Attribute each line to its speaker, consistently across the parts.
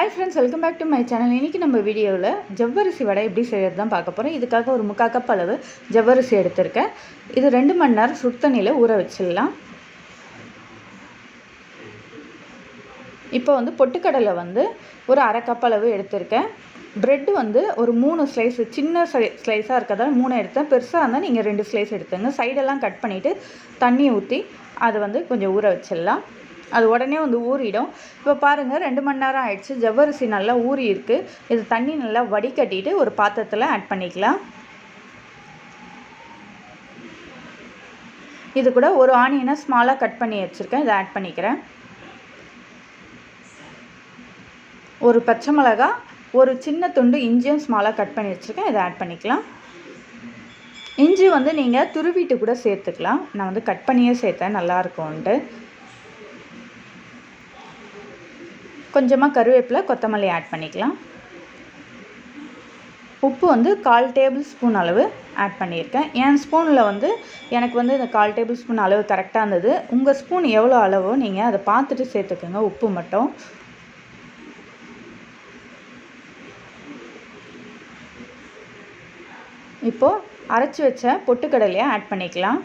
Speaker 1: Hi friends welcome back to my channel இன்றைக்கி நம்ம வீடியோவில் ஜவ்வரிசி வடை எப்படி செய்கிறது தான் பார்க்க போகிறோம் இதுக்காக ஒரு முக்கால் கப் அளவு ஜவ்வரிசி எடுத்திருக்கேன். இது ரெண்டு மணி நேரம் சுடுத்தண்ணியில் ஊற வச்சிடலாம். இப்போ வந்து பொட்டுக்கடலை வந்து ஒரு அரை கப் அளவு எடுத்திருக்கேன். ப்ரெட்டு வந்து ஒரு மூணு ஸ்லைஸ் சின்ன ஸ்லை ஸ்லைஸாக இருக்கிறதால மூணு எடுத்தேன். பெருசாக இருந்தால் நீங்கள் ரெண்டு ஸ்லைஸ் எடுத்துங்க சைடெல்லாம் கட் பண்ணிவிட்டு தண்ணி ஊற்றி அதை வந்து கொஞ்சம் ஊற வச்சிடலாம். அது உடனே வந்து ஊறிடும். இப்போ பாருங்கள் ரெண்டு மணி நேரம் ஆயிடுச்சு. ஜவ்வரிசி நல்லா ஊறி இருக்குது இது தண்ணி நல்லா வடிகட்டிட்டு ஒரு பாத்திரத்தில் ஆட் பண்ணிக்கலாம். இது கூட ஒரு ஆனியனை ஸ்மாலாக கட் பண்ணி வச்சுருக்கேன். இதை ஆட் பண்ணிக்கிறேன். ஒரு பச்சை மிளகா ஒரு சின்ன துண்டு இஞ்சியும் ஸ்மாலாக கட் பண்ணி வச்சுருக்கேன். இதை ஆட் பண்ணிக்கலாம். இஞ்சி வந்து நீங்கள் துருவிட்டு கூட சேர்த்துக்கலாம். நான் வந்து கட் பண்ணியே சேர்த்தேன். நல்லாயிருக்கும்ன்ட்டு கொஞ்சமாக கருவேப்பிலை கொத்தமல்லி ஆட் பண்ணிக்கலாம். உப்பு வந்து கால் டேபிள் ஸ்பூன் அளவு ஆட் பண்ணியிருக்கேன். என் ஸ்பூனில் வந்து எனக்கு வந்து இந்த கால் டேபிள் ஸ்பூன் அளவு கரெக்டாக இருந்தது. உங்கள் ஸ்பூன் எவ்வளோ அளவோ நீங்கள் அதை பார்த்துட்டு சேர்த்துக்கோங்க உப்பு மட்டும். இப்போது அரைச்சி வச்ச பொட்டுக்கடலையை ஆட் பண்ணிக்கலாம்.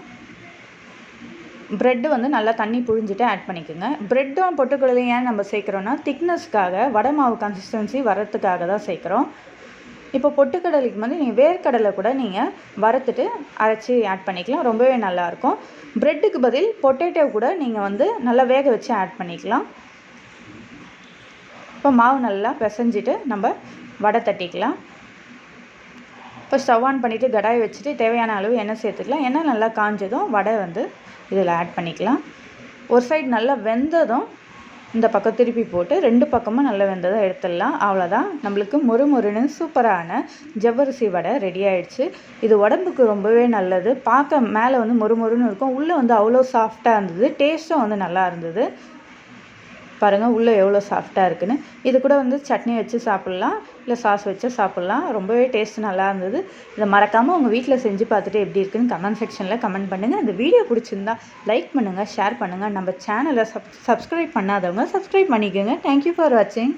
Speaker 1: ப்ரெட்டு வந்து நல்லா தண்ணி புழிஞ்சிட்டு ஆட் பண்ணிக்கோங்க. ப்ரெட்டும் பொட்டுக்கடலையும் ஏன் நம்ம சேர்க்குறோன்னா திக்னஸ்க்காக வடை மாவு கன்சிஸ்டன்சி வரத்துக்காக தான் சேர்க்குறோம். இப்போ பொட்டுக்கடலைக்கு வந்து நீங்கள் வேர்க்கடலை கூட நீங்கள் வறுத்துட்டு அரைச்சி ஆட் பண்ணிக்கலாம். ரொம்பவே நல்லாயிருக்கும். ப்ரெட்டுக்கு பதில் பொட்டேட்டோ கூட நீங்கள் வந்து நல்லா வேக வச்சு ஆட் பண்ணிக்கலாம். இப்போ மாவு நல்லா பிசைஞ்சிட்டு நம்ம வடை தட்டிக்கலாம். இப்போ ஸ்டவ் ஆன் பண்ணிவிட்டு கடாய் வச்சுட்டு தேவையான அளவு எண்ணெய் சேர்த்துக்கலாம். எண்ணெய் நல்லா காஞ்சதும் வடை வந்து இதில் ஆட் பண்ணிக்கலாம். ஒரு சைடு நல்லா வெந்ததும் இந்த பக்கம் திருப்பி போட்டு ரெண்டு பக்கமும் நல்லா வெந்ததும் எடுத்துடலாம். அவ்வளோதான் நம்மளுக்கு மொறு மொறுன்னு சூப்பரான ஜவ்வரிசி வடை ரெடி ஆயிடுச்சு. இது உடம்புக்கு ரொம்பவே நல்லது. பார்க்க மேலே வந்து மொறு மொறுன்னு இருக்கும். உள்ளே வந்து அவ்வளோ சாஃப்டாக இருந்தது. டேஸ்ட்டும் வந்து நல்லா இருந்தது. பாருங்கள் உள்ளே எவ்வளோ சாஃப்டாக இருக்குன்னு. இது கூட வந்து சட்னி வச்சு சாப்பிட்லாம் இல்லை சாஸ் வச்சு சாப்பிட்லாம். ரொம்பவே டேஸ்ட் நல்லா இருந்தது. இதை மறக்காமல் உங்கள் வீட்டில் செஞ்சு பார்த்துட்டு எப்படி இருக்குன்னு கமெண்ட் செக்ஷனில் கமெண்ட் பண்ணுங்கள் இந்த வீடியோ பிடிச்சிருந்தா லைக் பண்ணுங்கள் ஷேர் பண்ணுங்கள் நம்ம சேனலை சப் சப்ஸ்கிரைப் பண்ணாதவங்க சப்ஸ்கிரைப் பண்ணிக்கோங்க. தேங்க்யூ ஃபார் வாட்சிங்